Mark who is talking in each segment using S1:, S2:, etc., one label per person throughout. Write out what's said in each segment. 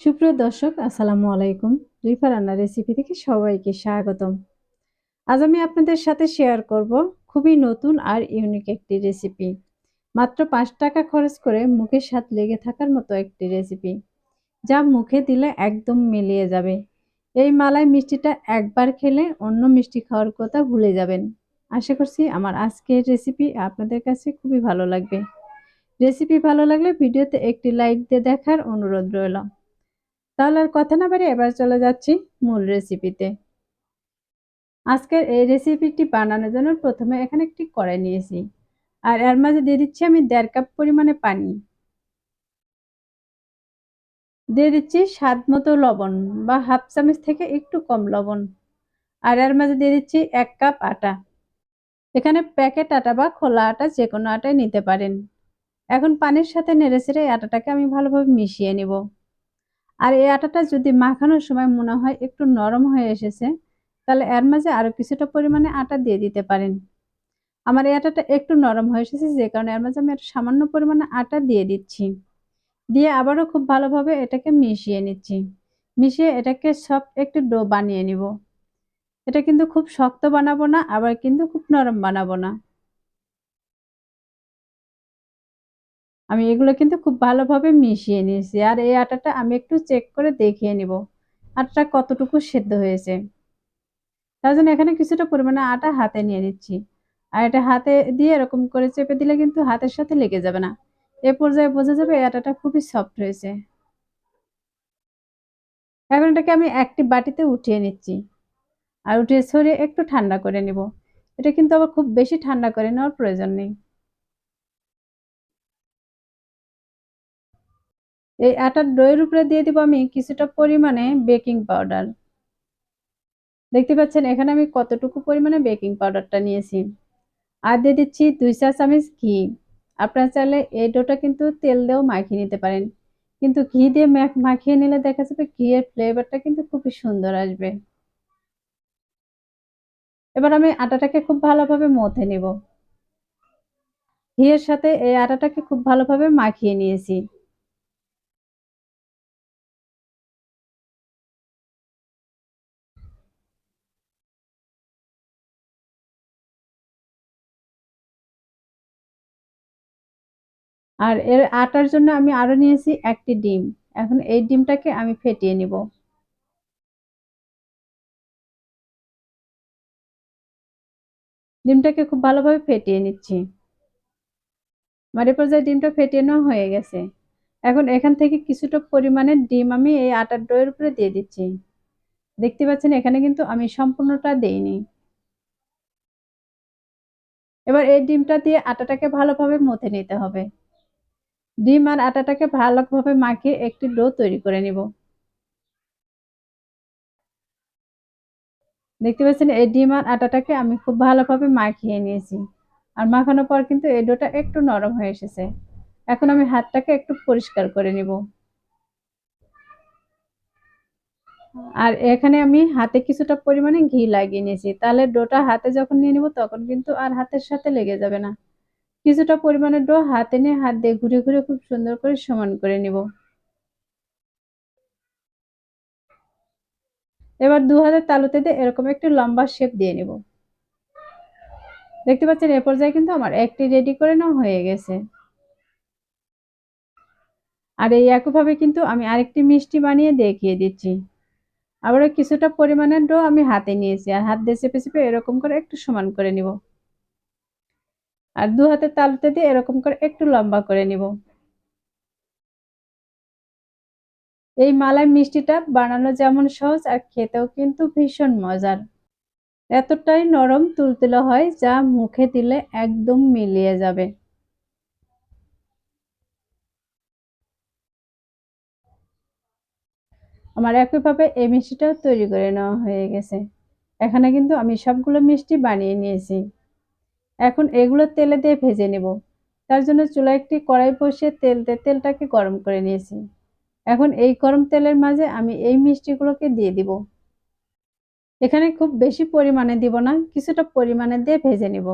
S1: সুপ্রিয় দর্শক, আসসালামু আলাইকুম। রিফা রান্না রেসিপি থেকে সবাইকে স্বাগতম। আজ আমি আপনাদের সাথে শেয়ার করব খুবই নতুন আর ইউনিক একটি রেসিপি মাত্র পাঁচ টাকা খরচ করে মুখে স্বাদ লেগে থাকার মতো একটি রেসিপি যা মুখে দিলে একদম মিলিয়ে যাবে। এই মালাই মিষ্টিটা একবার খেলে অন্য মিষ্টি খাওয়ার কথা ভুলে যাবেন। আশা করছি আমার আজকের রেসিপি আপনাদের কাছে খুবই ভালো লাগবে। রেসিপি ভালো লাগলে ভিডিওতে একটি লাইক দিয়ে দেখার অনুরোধ রইল। তাহলে আর কথা না বাড়ি এবার চলে যাচ্ছি মূল রেসিপিতে আজকের এই রেসিপিটি বানানোর জন্য প্রথমে এখানে একটি কড়াই নিয়েছি। আর এর মাঝে দিয়ে দিচ্ছি আমি দেড় কাপ পরিমাণে পানি। দিয়ে দিচ্ছি স্বাদ মতো লবণ বা হাফ চামচ থেকে একটু কম লবণ। আর এর মাঝে দিয়ে দিচ্ছি এক কাপ আটা। এখানে প্যাকেট আটা বা খোলা আটা যে কোনো আটাই নিতে পারেন। এখন পানির সাথে নেড়ে ছেড়ে আটাটাকে আমি ভালোভাবে মিশিয়ে নেব। আর এই আটাটা যদি মাখানোর সময় মনে হয় একটু নরম হয়ে এসেছে, তাহলে এর মাঝে আরও কিছুটা পরিমাণে আটা দিয়ে দিতে পারেন। আমার এই আটাটা একটু নরম হয়ে এসেছে, যে কারণে এর মাঝে আমি একটা সামান্য পরিমাণে আটা দিয়ে দিচ্ছি। দিয়ে আবারও খুব ভালোভাবে এটাকে মিশিয়ে নিচ্ছি। মিশিয়ে এটাকে সব একটু ডো বানিয়ে নিব। এটা কিন্তু খুব শক্ত বানাবো না, আবার কিন্তু খুব নরম বানাবো না। আমি এগুলো কিন্তু খুব ভালোভাবে মিশিয়ে নিয়েছি। আর এই আটাটা আমি একটু চেক করে দেখিয়ে নিব। আটাটা কতটুকু সেদ্ধ হয়েছে। তার জন্য এখানে কিছুটা পরিমাণে আটা হাতে নিয়ে নিচ্ছি। আর এটা হাতে দিয়ে এরকম করে চেপে দিলে কিন্তু হাতের সাথে লেগে যাবে না। এ পর্যায়ে বোঝা যাবে এই আটাটা খুবই সফট হয়েছে। এখন এটাকে আমি একটি বাটিতে উঠিয়ে নিচ্ছি। আর উঠিয়ে সরিয়ে একটু ঠান্ডা করে নিব। এটা কিন্তু আবার খুব বেশি ঠান্ডা করে নেওয়ার প্রয়োজন নেই। এই আটার দইয়ের উপরে দিয়ে দিব আমি কিছুটা পরিমাণে বেকিং পাউডার। দেখতে পাচ্ছেন, এখানে আমি কতটুকু পরিমাণে বেকিং পাউডারটা নিয়েছি। আর দিয়ে দিচ্ছি দুই চা চামচ ঘি। আপনারা চাইলে এই ডোটা কিন্তু তেল দিয়েও মাখিয়ে নিতে পারেন। কিন্তু ঘি দিয়ে মাখিয়ে নিলে দেখা যাবে ঘিয়ের ফ্লেভারটা কিন্তু খুবই সুন্দর আসবে। এবার আমি আটাটাকে খুব ভালোভাবে মথে নিব। ঘিয়ের সাথে এই আটাটাকে খুব ভালোভাবে মাখিয়ে নিয়েছি। আর এর আটার জন্য আমি আরও নিয়েছি একটি ডিম। এখন এই ডিমটাকে আমি ফেটিয়ে নিব। ডিমটাকে খুব ভালোভাবে ফেটিয়ে নিচ্ছি। মারি পর্যায়ে ডিমটা ফেটিয়ে নেওয়া হয়ে গেছে। এখন এখান থেকে কিছুটা পরিমাণে ডিম আমি এই আটার ডোয়ের উপরে দিয়ে দিচ্ছি। দেখতে পাচ্ছেন, এখানে কিন্তু আমি সম্পূর্ণটা দেইনি। এবার এই ডিমটা দিয়ে আটাটাকে ভালোভাবে মথে নিতে হবে। ডিম আর আটাটাকে ভালোভাবে মাখিয়ে একটি ডো তৈরি করে নিব। দেখতে পাচ্ছেন, এই ডিম আর আটাটাকে আমি খুব ভালোভাবে মাখিয়ে নিয়েছি। আর মাখানোর পর কিন্তু এই ডোটা একটু নরম হয়ে এসেছে। এখন আমি হাতটাকে একটু পরিষ্কার করে নিব। আর এখানে আমি হাতে কিছুটা পরিমাণে ঘি লাগিয়ে নিয়েছি। তাহলে ডোটা হাতে যখন নিয়ে নিব, তখন কিন্তু আর হাতের সাথে লেগে যাবে না। কিছুটা পরিমাণে ডো হাতে নিয়ে হাত দিয়ে ঘুরে ঘুরে খুব সুন্দর করে সমান করে নিব। এবার দু হাতের তালুতে দিয়ে এরকম একটি লম্বা শেপ দিয়ে নিব। দেখতে পাচ্ছেন, এ পর্যায়ে কিন্তু আমার একটি রেডি করে নেওয়া হয়ে গেছে। আর এই একইভাবে কিন্তু আমি আরেকটি মিষ্টি বানিয়ে দেখিয়ে দিচ্ছি। আবারও কিছুটা পরিমাণের ডো আমি হাতে নিয়েছি, আর হাত দিয়ে চেপে চেপে এরকম করে একটু সমান করে নিব। আর দু হাতের তালুতে দিয়ে এরকম করে একটু লম্বা করে নিব। এই মালাই মিষ্টিটা বানানো যেমন সহজ আর খেতেও কিন্তু ভীষণ মজার। এতটাই নরম তুলতুলে হয় যা মুখে দিলে একদম মিলিয়ে যাবে। আমার একইভাবে এই মিষ্টিটাও তৈরি করে নেওয়া হয়ে গেছে। এখানে কিন্তু আমি সবগুলো মিষ্টি বানিয়ে নিয়েছি। এখন এগুলো তেলে দিয়ে ভেজে নেব। তার জন্য চুলা একটি কড়াই বসিয়ে তেল দিয়ে তেলটাকে গরম করে নিয়েছি। এখন এই গরম তেলের মাঝে আমি এই মিষ্টিগুলোকে দিয়ে দিব। এখানে খুব বেশি পরিমাণে দিব না, কিছুটা পরিমাণে দিয়ে ভেজে নিব।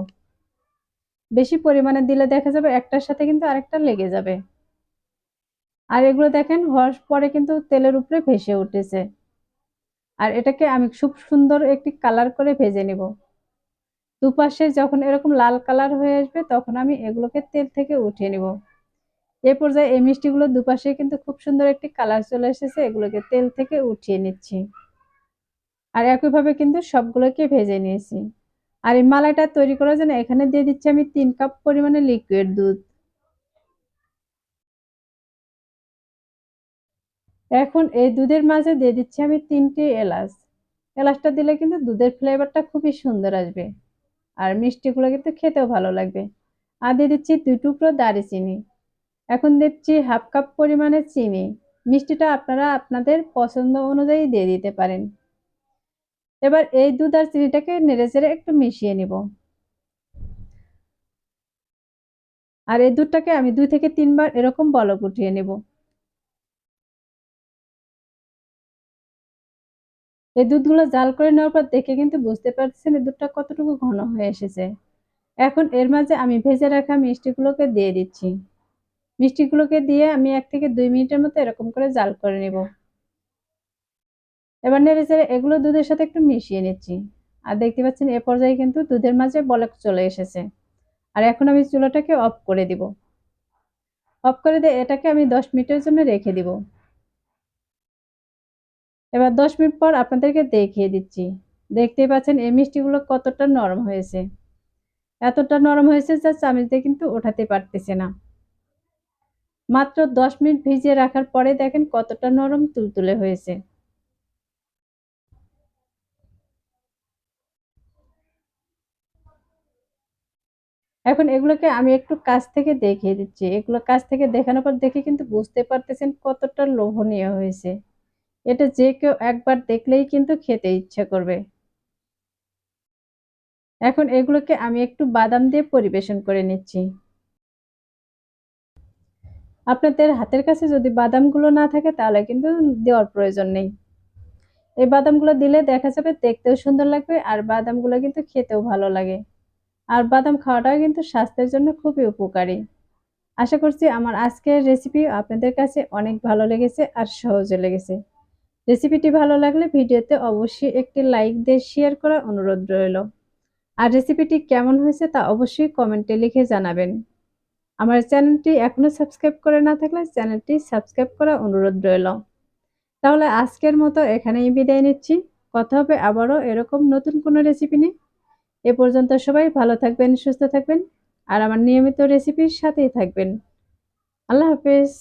S1: বেশি পরিমাণে দিলে দেখা যাবে একটার সাথে কিন্তু আরেকটা লেগে যাবে। আর এগুলো দেখেন, হওয়ার পরে কিন্তু তেলের উপরে ভেসে উঠেছে। আর এটাকে আমি খুব সুন্দর একটি কালার করে ভেজে নিব। দুপাশে যখন এরকম লাল কালার হয়ে আসবে, তখন আমি এগুলোকে তেল থেকে উঠিয়ে নিব। এ পর্যায়ে এই মিষ্টিগুলো দুপাশে কিন্তু খুব সুন্দর একটি কালার চলে এসেছে, এগুলোকে তেল থেকে উঠিয়ে নিচ্ছি। আর একইভাবে কিন্তু সবগুলোকে ভেজে নিয়েছি। আর এই মালাইটা তৈরি করার জন্য এখানে দিয়ে দিচ্ছি আমি তিন কাপ পরিমাণে লিকুইড দুধ। এখন এই দুধের মাঝে দিয়ে দিচ্ছি আমি তিনটি এলাচ। এলাচটা দিলে কিন্তু দুধের ফ্লেভারটা খুবই সুন্দর আসবে। আর মিষ্টিগুলো কিন্তু খেতেও ভালো লাগবে। আর দিয়ে দিচ্ছি দুই টুকরো দারচিনি। এখন দিচ্ছি হাফ কাপ পরিমাণে চিনি। মিষ্টিটা আপনারা আপনাদের পছন্দ অনুযায়ী দিয়ে দিতে পারেন। এবার এই দুধ আর চিনিটাকে নেড়ে চেড়ে একটু মিশিয়ে নিব। আর এই দুধটাকে আমি দুই থেকে তিনবার এরকম বলক উঠিয়ে নেব। এই দুধগুলো জাল করে নেওয়ার পর দেখে কিন্তু বুঝতে পারছেন এই দুধটা কতটুকু ঘন হয়ে এসেছে। এখন এর মাঝে আমি ভেজে রাখা মিষ্টিগুলোকে দিয়ে দিচ্ছি। মিষ্টিগুলোকে দিয়ে আমি এক থেকে দুই মিনিটের মতো এরকম করে জাল করে নেব। এবার নেড়ে চেড়ে এগুলো দুধের সাথে একটু মিশিয়ে নিচ্ছি। আর দেখতে পাচ্ছেন এ পর্যায়ে কিন্তু দুধের মাঝে বলক চলে এসেছে। আর এখন আমি চুলাটাকে অফ করে দিব। অফ করে দিয়ে এটাকে আমি দশ মিনিটের জন্য রেখে দিব। এবার দশ মিনিট পর আপনাদেরকে দেখিয়ে দিচ্ছি। দেখতেই পাচ্ছেন, এই মিষ্টিগুলো কতটা নরম হয়েছে। এতটা নরম হয়েছে যা চামিচ দিয়ে কিন্তু ওঠাতে পারতেছে না। মাত্র দশ মিনিট ভিজিয়ে রাখার পরে দেখেন কতটা নরম তুলতুলে হয়েছে। এখন এগুলোকে আমি একটু কাছ থেকে দেখিয়ে দিচ্ছি। এগুলো কাছ থেকে দেখানোর পর দেখে কিন্তু বুঝতে পারতেছেন কতটা লোভনীয় হয়েছে। এটা যে কেউ একবার দেখলেই কিন্তু খেতে ইচ্ছে করবে। এখন এগুলোকে আমি একটু বাদাম দিয়ে পরিবেশন করে নিচ্ছি। আপনাদের হাতের কাছে যদি বাদামগুলো না থাকে তাহলে কিন্তু দেওয়ার প্রয়োজন নেই। এই বাদামগুলো দিলে দেখা যাবে দেখতেও সুন্দর লাগবে আর বাদামগুলো কিন্তু খেতেও ভালো লাগে। আর বাদাম খাওয়াটাও কিন্তু স্বাস্থ্যের জন্য খুবই উপকারী। আশা করছি আমার আজকের রেসিপি আপনাদের কাছে অনেক ভালো লেগেছে আর সহজে লেগেছে। রেসিপিটি ভালো লাগলে ভিডিওতে অবশ্যই একটি লাইক দিয়ে শেয়ার করার অনুরোধ রইল। আর রেসিপিটি কেমন হয়েছে তা অবশ্যই কমেন্টে লিখে জানাবেন। আমার চ্যানেলটি এখনও সাবস্ক্রাইব করে না থাকলে চ্যানেলটি সাবস্ক্রাইব করার অনুরোধ রইল। তাহলে আজকের মতো এখানেই বিদায় নিচ্ছি। কথা হবে আবারও এরকম নতুন কোনো রেসিপি নিয়ে। এ পর্যন্ত সবাই ভালো থাকবেন, সুস্থ থাকবেন, আর আমার নিয়মিত রেসিপির সাথেই থাকবেন। আল্লাহ হাফেজ।